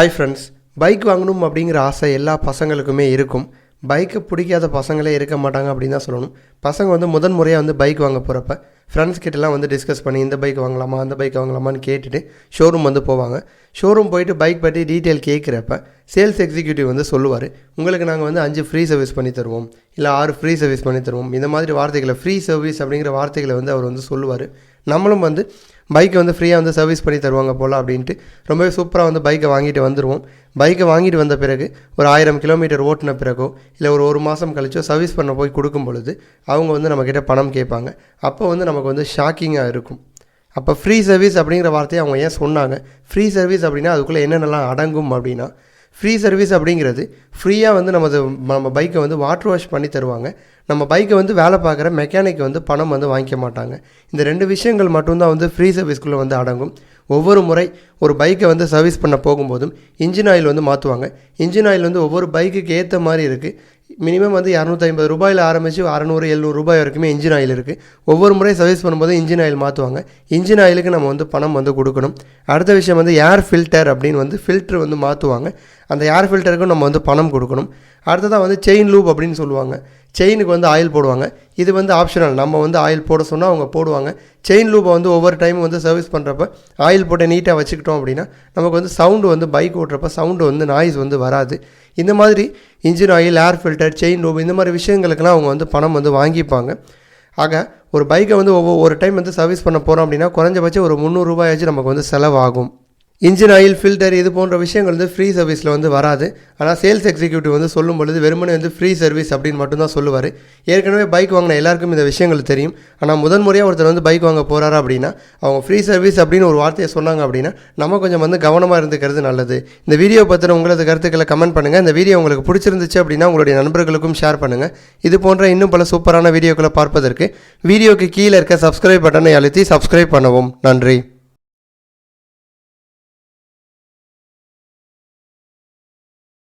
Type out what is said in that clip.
Hi friends bike வாங்கணும் அப்படிங்கிற ஆசை எல்லா பசங்களுக்குமே இருக்கும். பைக்கை பிடிக்காத பசங்களே இருக்க மாட்டாங்க அப்படின்னு தான் சொல்லணும். பசங்க வந்து முதன் முறையாக வந்து பைக் வாங்க போகிறப்ப ஃப்ரெண்ட்ஸ் கிட்டலாம் வந்து டிஸ்கஸ் பண்ணி இந்த பைக் வாங்கலாமா அந்த பைக் வாங்கலாமான்னு கேட்டுட்டு ஷோரூம் வந்து போவாங்க. ஷோரூம் போயிட்டு பைக் பற்றி டீட்டெயில் கேட்குறப்ப சேல்ஸ் எக்ஸிக்யூட்டிவ் வந்து சொல்லுவார். உங்களுக்கு நாங்கள் வந்து அஞ்சு ஃப்ரீ சர்வீஸ் பண்ணி தருவோம். இல்லை ஆறு ஃப்ரீ சர்வீஸ் பண்ணி தருவோம். இந்த மாதிரி வார்த்தைகளை ஃப்ரீ சர்வீஸ் அப்படிங்கிற வார்த்தைகளை வந்து அவர் வந்து சொல்லுவார். நம்மளும் வந்து பைக்கை வந்து ஃப்ரீயாக வந்து சர்வீஸ் பண்ணி தருவாங்க போல் அப்படின்ட்டு ரொம்பவே சூப்பராக வந்து பைக்கை வாங்கிட்டு வந்துடுவோம் பைக்கை வாங்கிட்டு வந்த பிறகு ஒரு ஆயிரம் கிலோமீட்டர் ஓட்டின பிறகோ இல்லை ஒரு ஒரு மாதம் கழிச்சோ சர்வீஸ் பண்ண போய் கொடுக்கும் பொழுது அவங்க வந்து நம்மக்கிட்ட பணம் கேட்பாங்க. அப்போ வந்து நமக்கு வந்து ஷாக்கிங்காக இருக்கும். அப்போ ஃப்ரீ சர்வீஸ் அப்படிங்கிற வார்த்தையை அவங்க ஏன் சொன்னாங்க? ஃப்ரீ சர்வீஸ் அப்படின்னா அதுக்குள்ளே என்னென்னலாம் அடங்கும் அப்படின்னா ஃப்ரீ சர்வீஸ் அப்படிங்கிறது ஃப்ரீயாக வந்து நமது நம்ம பைக்கை வந்து வாட்டர் வாஷ் பண்ணி தருவாங்க. நம்ம பைக்கை வந்து வேலை பார்க்குற மெக்கானிக் வந்து பணம் வந்து வாங்கிக்க மாட்டாங்க. இந்த ரெண்டு விஷயங்கள் மட்டும்தான் வந்து ஃப்ரீ சர்வீஸ்க்குள்ளே வந்து அடங்கும். ஒவ்வொரு முறை ஒரு பைக்கை வந்து சர்வீஸ் பண்ண போகும்போதும் இன்ஜின் ஆயில் வந்து மாற்றுவாங்க இன்ஜின் ஆயில் வந்து ஒவ்வொரு பைக்குக்கு ஏற்ற மாதிரி இருக்குது மினிமம் வந்து இரநூத்தி ஐம்பது ரூபாயில் ஆரம்பித்து அறநூறு எழுநூறு ரூபாய் வரைக்குமே இன்ஜின் ஆயில் இருக்குது ஒவ்வொரு முறை சர்வீஸ் பண்ணும்போது இன்ஜின் ஆயில் மாற்றுவாங்க இன்ஜின் ஆயிலுக்கு நம்ம வந்து பணம் வந்து கொடுக்கணும். அடுத்த விஷயம் வந்து ஏர் ஃபில்டர் அப்படின்னு வந்து ஃபில்ட்ரு வந்து மாற்றுவாங்க அந்த ஏர் ஃபில்டருக்கும் நம்ம வந்து பணம் கொடுக்கணும். அடுத்ததாக வந்து செயின் லூப் அப்படின்னு சொல்லுவாங்க. செயினுக்கு வந்து ஆயில் போடுவாங்க. இது வந்து ஆப்ஷனல் நம்ம வந்து ஆயில் போட சொன்னால் அவங்க போடுவாங்க. செயின் லூப்பை வந்து ஒவ்வொரு டைமும் வந்து சர்வீஸ் பண்ணுறப்ப ஆயில் போட்டு நீட்டாக வச்சுக்கிட்டோம் அப்படின்னா நமக்கு வந்து சவுண்டு வந்து பைக் ஓட்டுறப்ப சவுண்டு வந்து நாய்ஸ் வந்து வராது. இந்த மாதிரி engine oil air filter chain lube இந்த மாதிரி விஷயங்களுக்கெல்லாம் அவங்க வந்து பணம் வந்து வாங்கிப்பாங்க. ஆக ஒரு பைக்கை வந்து ஒவ்வொரு ஒரு டைம் வந்து சர்வீஸ் பண்ண போகிறோம் அப்படின்னா குறைஞ்சபட்சம் ஒரு முந்நூறுரூபாயாச்சும் நமக்கு வந்து செலவாகும். இன்ஜின் ஆயில் ஃபில்டர் இது போன்ற விஷயங்கள் வந்து ஃப்ரீ சர்வீஸில் வந்து வராது. ஆனால் சேல்ஸ் எக்ஸிக்யூட்டிவ் வந்து சொல்லும் பொழுது வெறுமனே வந்து ஃப்ரீ சர்வீஸ் அப்படின்னு மட்டும்தான் சொல்லுவார். ஏற்கனவே பைக் வாங்கின எல்லாருக்கும் இந்த விஷயங்கள் தெரியும். ஆனால் முதன் முறையாக ஒருத்தர் வந்து பைக் வாங்க போகிறாரு அப்படின்னா அவங்க ஃப்ரீ சர்வீஸ் அப்படின்னு ஒரு வார்த்தையை சொன்னாங்க அப்படின்னா நம்ம கொஞ்சம் வந்து கவனமாக இருந்துக்கிறது நல்லது. இந்த வீடியோ பற்றின உங்களது கருத்துக்களை கமெண்ட் பண்ணுங்கள் இந்த வீடியோ உங்களுக்கு பிடிச்சிருந்துச்சு அப்படின்னா உங்களுடைய நண்பர்களுக்கும் ஷேர் பண்ணுங்கள் இது போன்ற இன்னும் பல சூப்பரான வீடியோக்களை பார்ப்பதற்கு வீடியோக்கு கீழே இருக்க சப்ஸ்கிரைப் பட்டனை அழுத்தி சப்ஸ்கிரைப் பண்ணவும். நன்றி.